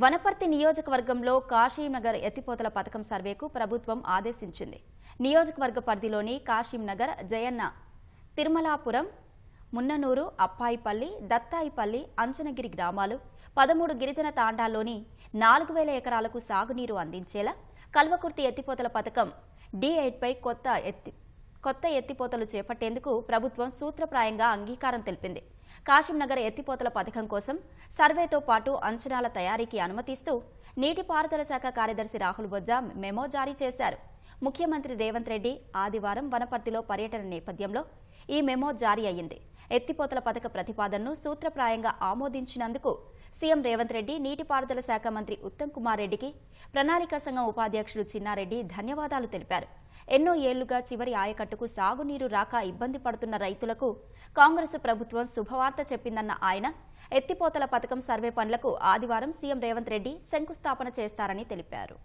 వనపర్తి నియోజకవర్గంలో కాశీనగర్ ఎత్తిపోతల పథకం సర్వేకు ప్రభుత్వం ఆదేశించింది. నియోజకవర్గ పరిధిలోని కాశీంనగర్ జయన్న తిరుమలాపురం మున్ననూరు అప్పాయిపల్లి దత్తాయిపల్లి అంచనగిరి గ్రామాలు పదమూడు గిరిజన తాండాల్లోని నాలుగు వేల ఎకరాలకు సాగునీరు అందించేలా కల్వకుర్తి ఎత్తిపోతల పథకం డి ఎయిట్పై కొత్త ఎత్తి కొత్త ఎత్తిపోతలు చేపట్టేందుకు ప్రభుత్వం సూత్రప్రాయంగా అంగీకారం తెలిపింది. కాశీంనగర్ ఎత్తిపోతల పథకం కోసం సర్వేతో పాటు అంచనాల తయారీకి అనుమతిస్తూ నీటిపారుదల శాఖ కార్యదర్శి రాహుల్ బొజ్జా మెమో జారీ చేశారు. ముఖ్యమంత్రి రేవంత్ రెడ్డి ఆదివారం వనపర్తిలో పర్యటన నేపథ్యంలో ఈ మెమో జారీ అయ్యింది. ఎత్తిపోతల పథక ప్రతిపాదనను సూత్రప్రాయంగా ఆమోదించినందుకు సీఎం రేవంత్ రెడ్డి నీటిపారుదల శాఖ మంత్రి ఉత్తమ్ కుమార్ రెడ్డికి ప్రణాళికా సంఘం ఉపాధ్యక్షుడు చిన్నారెడ్డి ధన్యవాదాలు తెలిపారు. ఎన్నో ఏళ్ళుగా చివరి ఆయకట్టుకు సాగునీరు రాక ఇబ్బంది పడుతున్న రైతులకు కాంగ్రెస్ ప్రభుత్వం శుభవార్త చెప్పిందన్న ఆయన ఎత్తిపోతల పథకం సర్వే పనులకు ఆదివారం సీఎం రేవంత్ రెడ్డి శంకుస్థాపన చేస్తారని తెలిపారు.